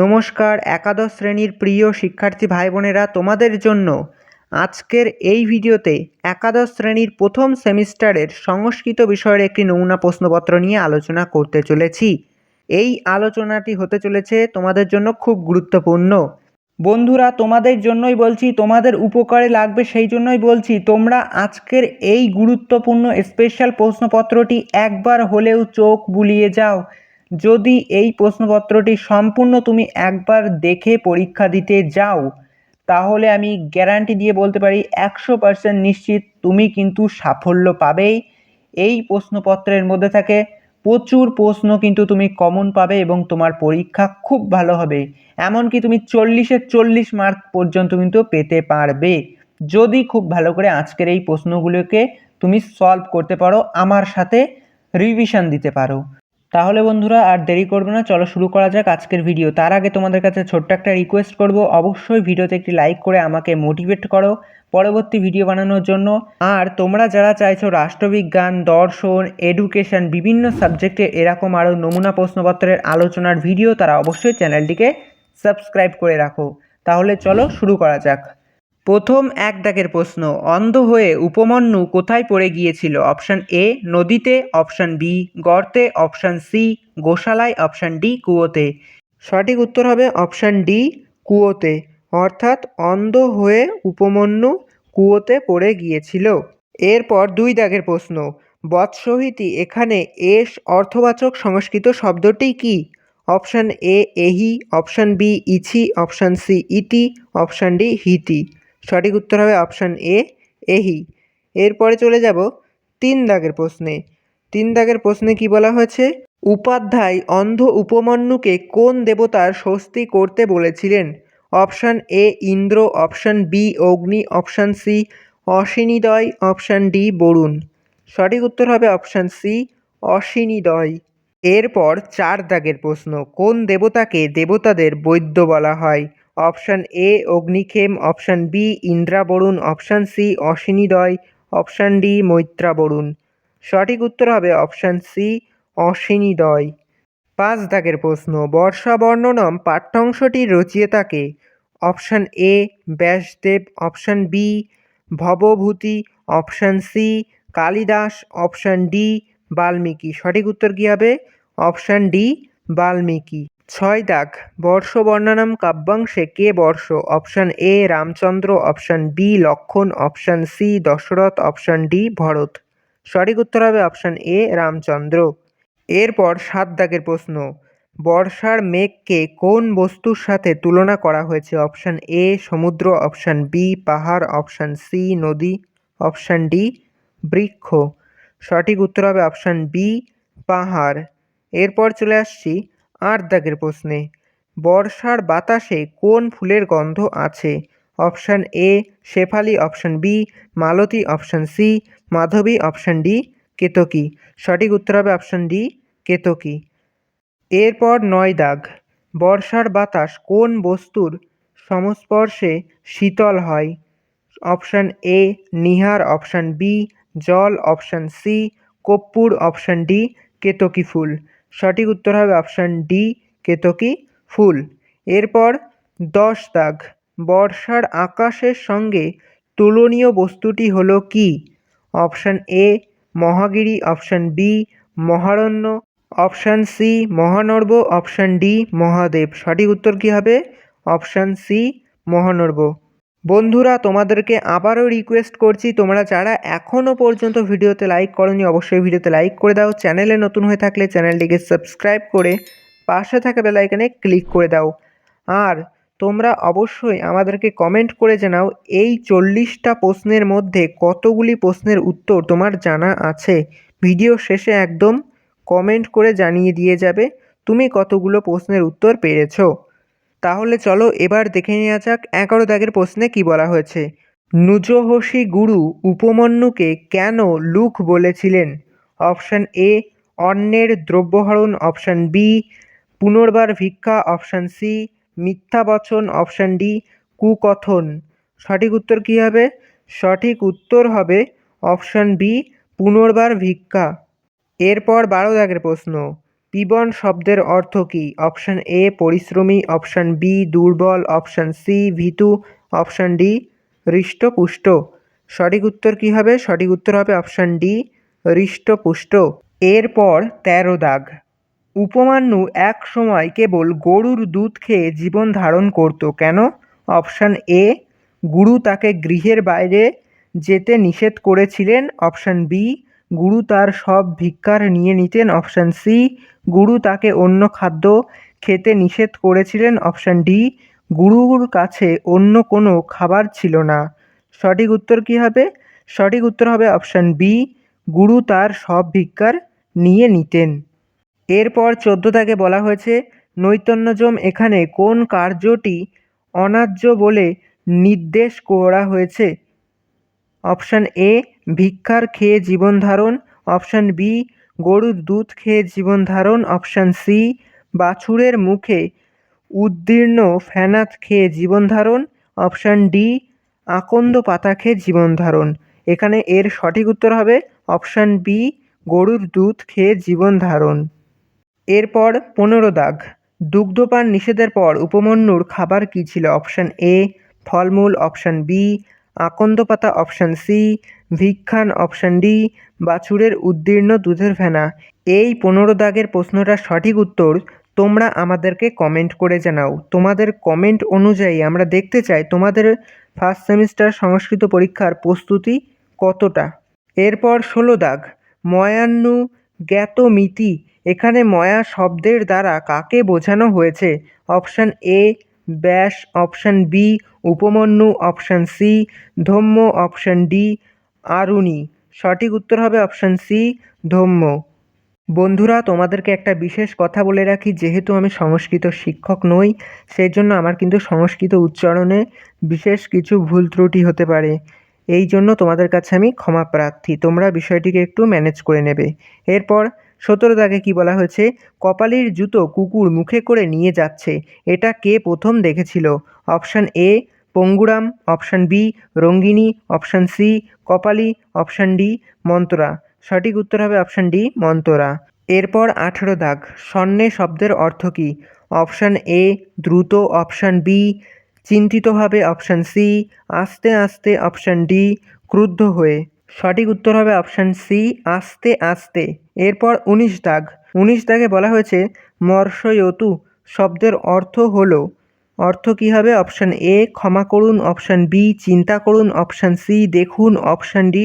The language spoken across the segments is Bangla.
নমস্কার, একাদশ শ্রেণির প্রিয় শিক্ষার্থী ভাই বোনেরা তোমাদের জন্য আজকের এই ভিডিওতে একাদশ শ্রেণির প্রথম সেমিস্টারের সংস্কৃত বিষয়ের একটি নমুনা প্রশ্নপত্র নিয়ে আলোচনা করতে চলেছি। এই আলোচনাটি হতে চলেছে তোমাদের জন্য খুব গুরুত্বপূর্ণ। বন্ধুরা, তোমাদের জন্যই বলছি, তোমাদের উপকারে লাগবে সেই জন্যই বলছি, তোমরা আজকের এই গুরুত্বপূর্ণ স্পেশাল প্রশ্নপত্রটি একবার হলেও চোখ বুলিয়ে যাও। যদি এই প্রশ্নপত্রটি সম্পূর্ণ তুমি একবার দেখে পরীক্ষা দিতে যাও, তাহলে আমি গ্যারান্টি দিয়ে বলতে পারি একশো পার্সেন্ট নিশ্চিত তুমি কিন্তু সাফল্য পাবেই। এই প্রশ্নপত্রের মধ্যে থাকে, প্রচুর প্রশ্ন কিন্তু তুমি কমন পাবে এবং তোমার পরীক্ষা খুব ভালো হবে। এমনকি তুমি চল্লিশে চল্লিশ মার্ক পর্যন্ত কিন্তু পেতে পারবে। যদি খুব ভালো করে আজকের এই প্রশ্নগুলোকে তুমি সলভ করতে পারো, আমার সাথে রিভিশন দিতে পারো। তাহলে বন্ধুরা আর দেরি করব না, চলো শুরু করা যাক আজকের ভিডিও তার আগে তোমাদের কাছে ছোট্ট একটা রিকোয়েস্ট করব। অবশ্যই ভিডিওতে একটি লাইক করে আমাকে মোটিভেট করো পরবর্তী ভিডিও বানানোর জন্য। আর তোমরা যারা চাইছো রাষ্ট্রবিজ্ঞান, দর্শন এডুকেশন বিভিন্ন সাবজেক্টে এরকম আরও নমুনা প্রশ্নপত্রের আলোচনার ভিডিও তারা অবশ্যই চ্যানেলটিকে সাবস্ক্রাইব করে রাখো। তাহলে চলো শুরু করা যাক। প্রথম এক দাগের প্রশ্ন, অন্ধ হয়ে উপমন্যু কোথায় পড়ে গিয়েছিল? অপশান এ, নদীতে, অপশান বি, গর্তে, অপশান সি, গোশালায়, অপশান ডি, কুয়োতে। সঠিক উত্তর হবে অপশান ডি, কুয়োতে। অর্থাৎ অন্ধ হয়ে উপমন্যু কুয়োতে পড়ে গিয়েছিল। এরপর দুই দাগের প্রশ্ন, বৎসহিতি এখানে এস অর্থবাচক সংস্কৃত শব্দটি কি? অপশান এ, এহি, অপশান বি, ইছি, অপশান সি, ইতি, অপশান ডি, হিতি। সঠিক উত্তর হবে অপশান এ, এহি। এরপরে চলে যাব তিন দাগের প্রশ্নে। তিন দাগের প্রশ্নে কি বলা হয়েছে? উপাধ্যায় অন্ধ উপমন্যুকে কোন দেবতার স্বস্তি করতে বলেছিলেন? Option A, Indra, option B, Agni, option C, অশ্বিনীদয়, option D, Varuna. সঠিক উত্তর হবে অপশান সি, অশ্বিনীদয়। এরপর চার দাগের প্রশ্ন, কোন দেবতাকে দেবতাদের বৈদ্য বলা হয়? Option A অগ্নিক্ষেম, option B Indra Varuna, option C অশ্বিনীদয় option D Moitra Varun. সঠিক উত্তর হবে অপশান সি অশ্বিনীদয় পাঁচ দাগের প্রশ্ন, বর্ষা বর্ণনম পাঠ্যাংশটির রচয়িতাকে option A Vyasadeva, option B Bhavabhuti, option C Kalidasa, option D Valmiki. সঠিক উত্তর কী হবে? Option D Valmiki. ছয় দাগ, বর্ষ বর্ণনাম কাব্যাংশে কে বর্ষ? Option A, Ramachandra, option B, Lakshman, option C, Dasharatha, option D, Bharata. সঠিক উত্তর হবে অপশান এ, রামচন্দ্র। এরপর সাত দাগের প্রশ্ন, বর্ষার মেঘকে কোন বস্তুর সাথে তুলনা করা হয়েছে? অপশান এ, সমুদ্র, অপশান বি, পাহাড়, অপশান সি, নদী, অপশান ডি, বৃক্ষ। সঠিক উত্তর হবে অপশান বি, পাহাড়। এরপর চলে আসছি আট দাগের প্রশ্নে, বর্ষার বাতাসে কোন ফুলের গন্ধ আছে? অপশান এ, শেফালি অপশান বি, মালতী অপশান সি, মাধবী অপশান ডি, কেতকী। সঠিক উত্তর হবে অপশান ডি, কেতকী। এরপর নয় দাগ, বর্ষার বাতাস কোন বস্তুর সংস্পর্শে শীতল হয়? অপশান এ, নিহার অপশান বি, জল অপশান সি কর্পূর অপশান ডি, কেতকী ফুল। সঠিক উত্তর হবে অপশান ডি, কেতকী ফুল। এরপর দশ দাগ। বর্ষার আকাশের সঙ্গে তুলনীয় বস্তুটি হলো কি? অপশান এ, মহাগিরি। অপশান বি, মহারণ্য। Option C, মহানর্ব। Option D, Mahadeva. সঠিক উত্তর কী হবে? অপশান সি, মহানর্ব। বন্ধুরা, তোমাদেরকে আবারও রিকোয়েস্ট করছি, তোমরা যারা এখনও পর্যন্ত ভিডিওতে লাইক করনি, অবশ্যই ভিডিওতে লাইক করে দাও। চ্যানেলে নতুন হয়ে থাকলে চ্যানেলটিকে সাবস্ক্রাইব করে পাশে থাকা বেলাইকানে ক্লিক করে দাও। আর তোমরা অবশ্যই আমাদেরকে কমেন্ট করে জানাও, এই চল্লিশটা প্রশ্নের মধ্যে কতগুলি প্রশ্নের উত্তর তোমার জানা আছে? ভিডিও শেষে একদম কমেন্ট করে জানিয়ে দিয়ে যাবে, তুমি কতগুলো প্রশ্নের উত্তর পেরেছ? তাহলে চলো এবার দেখে নেওয়া যাক এগারো দাগের প্রশ্নে কি বলা হয়েছে। নুজোহসি গুরু উপমন্যুকে কেন লুক বলেছিলেন? অপশান এ অন্যের দ্রব্যহরণ। অপশান বি, পুনর্বার ভিক্ষা। অপশান সি, মিথ্যা বচন। অপশান ডি, কুকথন। সঠিক উত্তর কী হবে? সঠিক উত্তর হবে অপশান বি, পুনর্বার ভিক্ষা। এরপর বারো দাগের প্রশ্ন। পিবন শব্দের অর্থ কী? অপশান এ পরিশ্রমী। অপশান বি দুর্বল। অপশান সি ভিতু। অপশান ডি হৃষ্টপুষ্ট। সঠিক উত্তর কী হবে? সঠিক উত্তর হবে অপশান ডি হৃষ্টপুষ্ট। এরপর তেরো দাগ। উপমান্যু এক সময় কেবল গরুর দুধ খেয়ে জীবন ধারণ করত। কেন? অপশান এ গুরু তাকে গৃহের বাইরে যেতে নিষেধ করেছিলেন। অপশান বি গুরু তার সব ভিক্ষার নিয়ে নিতেন অপশান সি গুরু তাকে অন্য খাদ্য খেতে নিষেধ করেছিলেন অপশান ডি গুরুর কাছে অন্য কোনো খাবার ছিল না। সঠিক উত্তর কী হবে? সঠিক উত্তর হবে অপশান বি গুরু তার সব ভিক্ষার নিয়ে নিতেন। এরপর চোদ্দ দাগে বলা হয়েছে, নৈতন্যজম এখানে কোন কার্যটি অন্যায্য বলে নির্দেশ করা হয়েছে? অপশান এ ভিক্ষার খেয়ে জীবন ধারণ, অপশান বি, গরুর দুধ খেয়ে জীবন ধারণ, অপশান সি, বাছুরের মুখে উদ্দীর্ণ ফেনাত খেয়ে জীবন ধারণ, অপশান ডি, আকন্দ পাতা খেয়ে জীবন ধারণ। এখানে এর সঠিক উত্তর হবে অপশান বি, গরুর দুধ খেয়ে জীবন ধারণ। এরপর পনেরো দাগ। দুগ্ধপান নিষেধের পর উপমন্যুর খাবার কী ছিল? অপশান এ, ফলমূল, অপশান বি, আকন্দ পাতা, অপশান সি ভিক্ষান অপশান ডি, বাছুরের উদ্দীর্ণ দুধের ফেনা এই পনেরো দাগের প্রশ্নটার সঠিক উত্তর তোমরা আমাদেরকে কমেন্ট করে জানাও। তোমাদের কমেন্ট অনুযায়ী আমরা দেখতে চাই তোমাদের ফার্স্ট সেমিস্টার সংস্কৃত পরীক্ষার প্রস্তুতি কতটা। এরপর ষোলো দাগ, ময়ান্নু জ্ঞাত মিতি, এখানে ময়া শব্দের দ্বারা কাকে বোঝানো হয়েছে? Option A Vyasa option B Upamanyu option C Dhaumya option D Aruni সঠিক উত্তর হবে অপশান সি ধম্ম। বন্ধুরা, তোমাদেরকে একটা বিশেষ কথা বলে রাখি, যেহেতু আমি সংস্কৃত শিক্ষক নই সেই জন্য আমার কিন্তু সংস্কৃত উচ্চারণে বিশেষ কিছু ভুল ত্রুটি হতে পারে। এই জন্য তোমাদের কাছে আমি ক্ষমা প্রার্থী। তোমরা বিষয়টিকে একটু ম্যানেজ করে নেবে। এরপর সতেরো দাগে কী বলা হয়েছে? কপালির জুতো কুকুর মুখে করে নিয়ে যাচ্ছে। এটা কে প্রথম দেখেছিল? Option A Panguram, option B, Rangini, option C, Kapali, option D, Mantara. সঠিক উত্তর হবে অপশান ডি, মন্তরা। এরপর আঠেরো দাগ। স্বর্ণে শব্দের অর্থ কী? অপশান এ, দ্রুত। অপশান বি, চিন্তিতভাবে। অপশান সি, আস্তে আস্তে। অপশান ডি, ক্রুদ্ধ হয়ে। সঠিক উত্তর হবে অপশান সি, আস্তে আস্তে। এরপর উনিশ দাগ। উনিশ দাগে বলা হয়েছে, মর্ষয়তু শব্দের অর্থ হলো অর্থ কী হবে? অপশান এ ক্ষমা করুন। অপশান বি চিন্তা করুন। অপশান সি দেখুন। অপশান ডি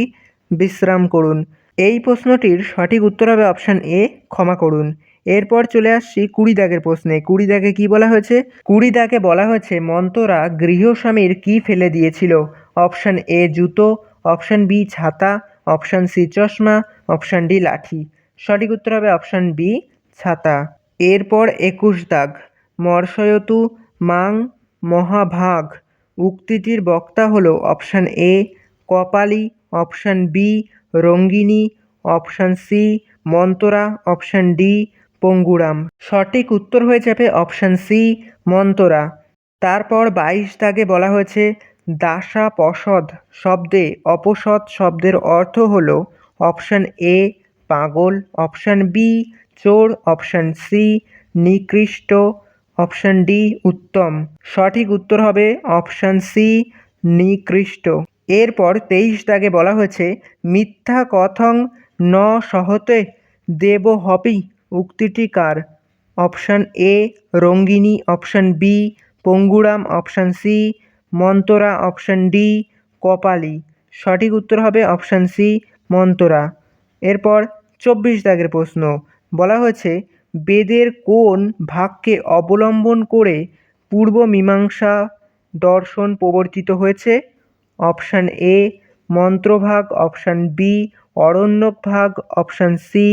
বিশ্রাম করুন। এই প্রশ্নটির সঠিক উত্তর হবে অপশান এ ক্ষমা করুন। এরপর চলে আসছি কুড়ি দাগের প্রশ্নে। কুড়ি দাগে কী বলা হয়েছে? কুড়ি দাগে বলা হয়েছে মন্তরা গৃহস্বামীর কী ফেলে দিয়েছিল? অপশান এ জুতো। অপশান বি ছাতা। অপশান সি চশমা। অপশান ডি লাঠি। সঠিক উত্তর হবে অপশান বি ছাতা। এরপর একুশ দাগ। মর্ষয়তু মাং মহাভাগ। উক্তিটির বক্তা হল option A, Kapali, option B, Rangini, option C, Mantara, option D, Panguram. সঠিক উত্তর হয়ে যাবে অপশান সি, মন্তরা। তারপর বাইশ দাগে বলা হয়েছে, দাসা পসদ শব্দে অপসদ শব্দের অর্থ হল অপশান এ, পাগল, অপশান বি, চোর, অপশান সি, নিকৃষ্ট অপশান ডি উত্তম। সঠিক উত্তর হবে অপশান সি নিকৃষ্ট। এরপর তেইশ দাগে বলা হয়েছে, মিথ্যা কথং ন সহতে দেব হপি উক্তিটি কার? Option A Rangini, option B Panguram, option C Mantara, option D Kapali. সঠিক উত্তর হবে অপশান সি মন্তরা। এরপর চব্বিশ দাগের প্রশ্ন। বলা হয়েছে বেদের কোন ভাগকে অবলম্বন করে পূর্ব মীমাংসা দর্শন প্রবর্তিত হয়েছে? অপশান এ, মন্ত্রভাগ। অপশান বি অরণ্যক ভাগ অপশান সি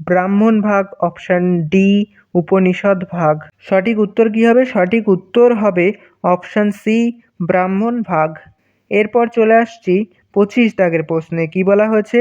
ব্রাহ্মণ ভাগ অপশান ডি উপনিষদ ভাগ সঠিক উত্তর কী হবে? সঠিক উত্তর হবে অপশান সি ব্রাহ্মণ ভাগ এরপর চলে আসছি পঁচিশ দাগের প্রশ্নে। কি বলা হয়েছে?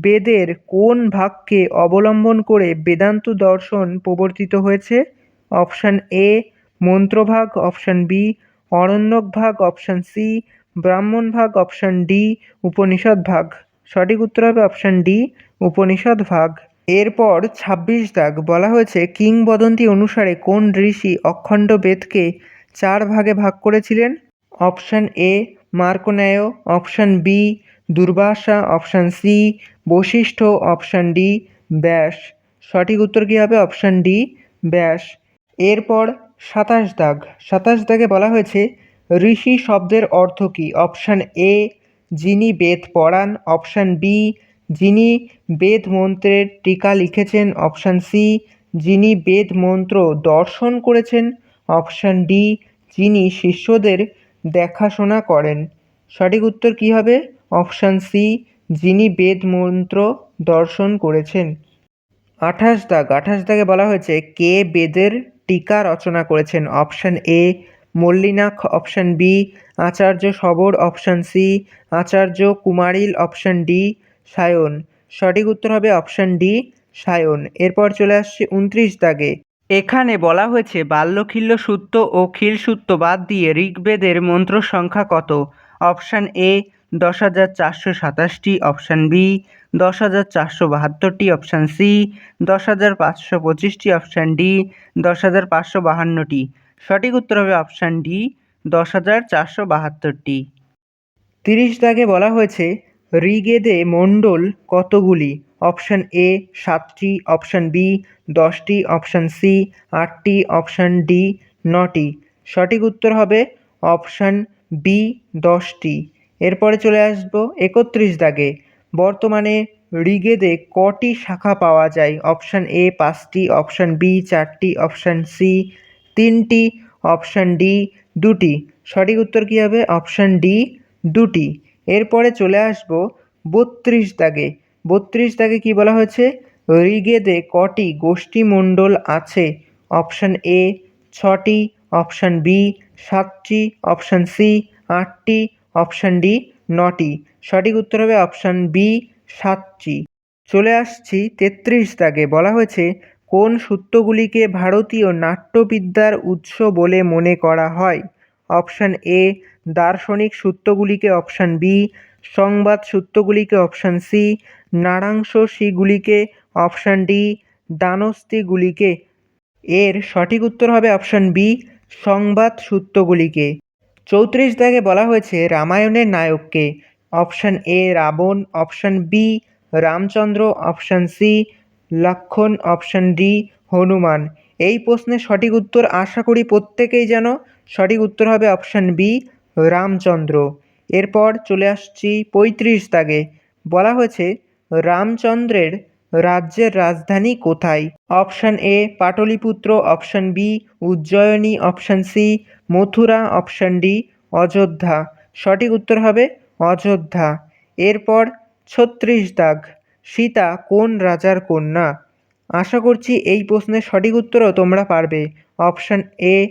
বেদের কোন ভাগকে অবলম্বন করে বেদান্ত দর্শন প্রবর্তিত হয়েছে? অপশান এ, মন্ত্রভাগ। অপশান বি, অরণ্যক ভাগ। অপশান সি, ব্রাহ্মণ ভাগ। অপশান ডি, উপনিষদ ভাগ। সঠিক উত্তর হবে অপশান ডি, উপনিষদ ভাগ। এরপর ছাব্বিশ দাগ। বলা হয়েছে, কিংবদন্তি অনুসারে কোন ঋষি অখণ্ড বেদকে চার ভাগে ভাগ করেছিলেন? Option A, Markandeya. Option B Durvasa option C বৈশিষ্ট্য অপশান ডি ব্যাস। সঠিক উত্তর কী হবে? অপশান ডি ব্যাস। এরপর সাতাশ দাগ। সাতাশ দাগে বলা হয়েছে, ঋষি শব্দের অর্থ কী? অপশান এ যিনি বেদ পড়ান। অপশান বি যিনি বেদ মন্ত্রের টিকা লিখেছেন। অপশান সি যিনি বেদ মন্ত্র দর্শন করেছেন। অপশান ডি যিনি শিষ্যদের দেখাশোনা করেন। সঠিক উত্তর কী হবে? অপশান সি, যিনি বেদ মন্ত্র দর্শন করেছেন। আঠাশ দাগ, আঠাশ দাগে বলা হয়েছে, কে বেদের টিকা রচনা করেছেন? Option A Mallinath option B, Acharya Shabara, option C, Acharya Kumarila, option D, Sayana. সঠিক উত্তর হবে অপশান ডি, সায়ন। এরপর চলে আসছে উনত্রিশ দাগে। এখানে বলা হয়েছে, বাল্যখিল্য সূত্র ও খিল সূত্র বাদ দিয়ে ঋগ্বেদের মন্ত্র সংখ্যা কত? অপশান এ দশ হাজার চারশো সাতাশটি অপশান বি, দশ হাজার চারশো বাহাত্তরটি অপশান সি, দশ হাজার পাঁচশো পঁচিশটি অপশান ডি, দশ হাজার পাঁচশো বাহান্নটি। সঠিক উত্তর হবে অপশান ডি, দশ হাজার চারশো বাহাত্তরটি। তিরিশ দাগে বলা হয়েছে ঋগেদে মণ্ডল কতগুলি? অপশান এ সাতটি, অপশান বি দশটি, অপশান সি আটটি, অপশান ডি নটি। সঠিক উত্তর হবে অপশান বি দশটি। এরপরে চলে আসব একত্রিশ দাগে। বর্তমানে ঋগেদে কটি শাখা পাওয়া যায়? অপশান এ পাঁচটি, অপশান বি চারটি, অপশান সি তিনটি, অপশান ডি দুটি। সঠিক উত্তর কী হবে? অপশান ডি দুটি। এরপরে চলে আসব বত্রিশ দাগে। বত্রিশ দাগে কী বলা হয়েছে? ঋগেদে কটি গোষ্ঠীমণ্ডল আছে? অপশান এ ছটি, অপশান বি সাতটি, অপশান সি আটটি অপশান ডি, নটি। সঠিক উত্তর হবে অপশান বি, সাতটি। চলে আসছি তেত্রিশ দাগে। বলা হয়েছে, কোন সূত্রগুলিকে ভারতীয় নাট্যবিদ্যার উৎস বলে মনে করা হয়? অপশান এ, দার্শনিক সূত্রগুলিকে। অপশান বি, সংবাদ সূত্রগুলিকে। অপশান সি নাড়াংশসিগুলিকে অপশান ডি দানস্তিগুলিকে এর সঠিক উত্তর হবে অপশান বি, সংবাদ সূত্রগুলিকে। চৌত্রিশ দাগে বলা হয়েছে রামায়ণের নায়ককে option A Ravana, option B Ramachandra, option C Lakshman, option D Hanuman. এই প্রশ্নের সঠিক উত্তর আশা করি প্রত্যেকেই যেন সঠিক উত্তর হবে অপশান বি রামচন্দ্র। এরপর চলে আসছি পঁয়ত্রিশ দাগে। বলা হয়েছে রামচন্দ্রের রাজ্যের রাজধানী কোথায়? Option A, Pataliputra, option B, Ujjayini, option C, Mathura, option D, Ayodhya. সঠিক উত্তর হবে অযোধ্যা। এরপর ছত্রিশ দাগ। সীতা কোন রাজার কন্যা? আশা করছি এই প্রশ্নের সঠিক উত্তরও তোমরা পারবে। অপশান এ,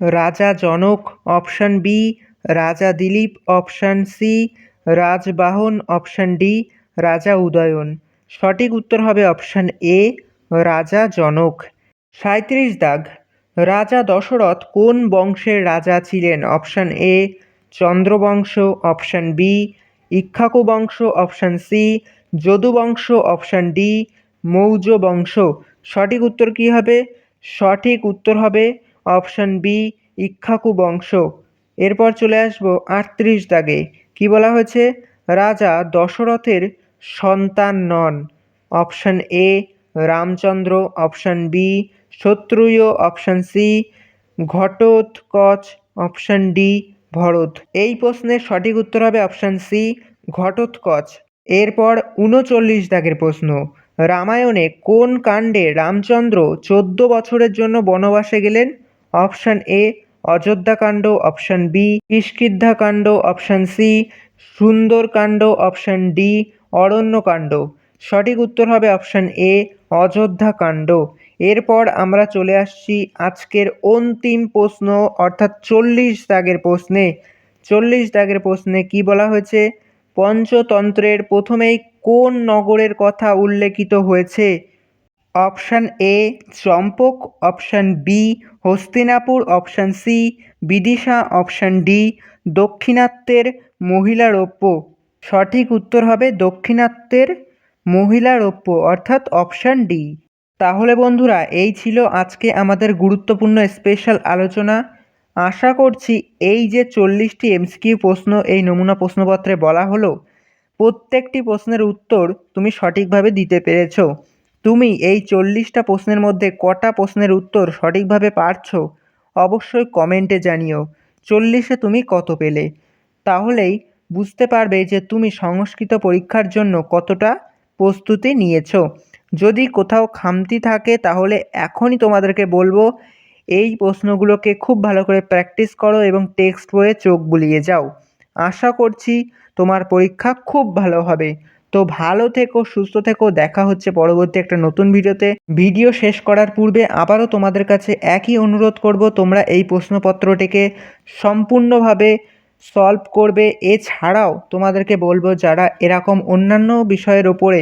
রাজা Janaka. Option B, Raja Dilip. Option C, Rajavahana. Option D, Raja Udayana. সঠিক উত্তর হবে অপশান এ, রাজা জনক। সাঁত্রিশ দাগ, রাজা দশরথ কোন বংশের রাজা ছিলেন? অপশান এ, চন্দ্রবংশ। অপশান বি ইক্ষ্বাকু বংশ। অপশান সি যদুবংশ অপশান ডি, মৌর্য বংশ। সঠিক উত্তর কী হবে? সঠিক উত্তর হবে অপশান বি ইক্ষ্বাকু বংশ। এরপর চলে আসব আটত্রিশ দাগে। কি বলা হয়েছে? রাজা দশরথের সন্তান নন। Option A, Ramachandra. Option B, Shatrughna. Option C, Ghatotkacha. Option D, Bharata. এই প্রশ্নের সঠিক উত্তর হবে অপশান সি, ঘটোৎকচ। এরপর উনচল্লিশ দাগের প্রশ্ন। রামায়ণে কোন কাণ্ডে রামচন্দ্র চোদ্দ বছরের জন্য বনবাসে গেলেন? Option A, Ayodhyakanda. Option B Kishkindhakanda option C, Sundarakanda. Option D Aranyakanda. সঠিক উত্তর হবে অপশান এ অযোধ্যা কাণ্ড এরপর আমরা চলে আসছি আজকের অন্তিম প্রশ্ন, অর্থাৎ চল্লিশ দাগের প্রশ্নে। চল্লিশ দাগের প্রশ্নে কি বলা হয়েছে? পঞ্চতন্ত্রের প্রথমেই কোন নগরের কথা উল্লেখিত হয়েছে? Option A, Champak, option B, Hastinapur, option C, Vidisha, option D, দক্ষিণাত্যের মহিলারৌপ্য। সঠিক উত্তর হবে দক্ষিণাত্যের মহিলা রৌপ্য, অর্থাৎ অপশান ডি। তাহলে বন্ধুরা, এই ছিল আজকে আমাদের গুরুত্বপূর্ণ স্পেশাল আলোচনা। আশা করছি এই যে চল্লিশটি এমসিকিউ প্রশ্ন, এই নমুনা প্রশ্নপত্রে বলা হলো, প্রত্যেকটি প্রশ্নের উত্তর তুমি সঠিকভাবে দিতে পেরেছ। তুমি এই চল্লিশটা প্রশ্নের মধ্যে কটা প্রশ্নের উত্তর সঠিকভাবে পারছ, অবশ্যই কমেন্টে জানিও, চল্লিশে তুমি কত পেলে? তাহলেই বুঝতে পারবে যে তুমি সংস্কৃত পরীক্ষার জন্য কতটা প্রস্তুতি নিয়েছো। যদি কোথাও খামতি থাকে, তাহলে এখনই তোমাদেরকে বলব, এই প্রশ্নগুলোকে খুব ভালো করে প্র্যাকটিস করো এবং টেক্সট বইয়ে চোখ বুলিয়ে যাও। আশা করছি তোমার পরীক্ষা খুব ভালো হবে। তো ভালো থেকো, সুস্থ থেকো, দেখা হচ্ছে পরবর্তী একটা নতুন ভিডিওতে। ভিডিও শেষ করার পূর্বে আবারও তোমাদের কাছে একই অনুরোধ করব, তোমরা এই প্রশ্নপত্রটিকে সম্পূর্ণভাবে সলভ করবে। এছাড়াও তোমাদেরকে বলব, যারা এরকম অন্যান্য বিষয়ের ওপরে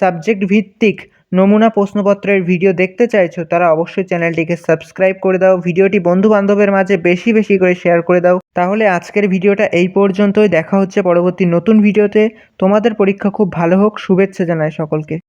সাবজেক্ট ভিত্তিক নমুনা প্রশ্নপত্রের ভিডিও দেখতে চাইছো, তারা অবশ্যই চ্যানেলটিকে সাবস্ক্রাইব করে দাও। ভিডিওটি বন্ধু বান্ধবের মাঝে বেশি বেশি করে শেয়ার করে দাও। তাহলে আজকের ভিডিওটা এই পর্যন্তই। দেখা হচ্ছে পরবর্তী নতুন ভিডিওতে তোমাদের পরীক্ষা খুব ভালো হোক। শুভেচ্ছা জানাই সকলকে।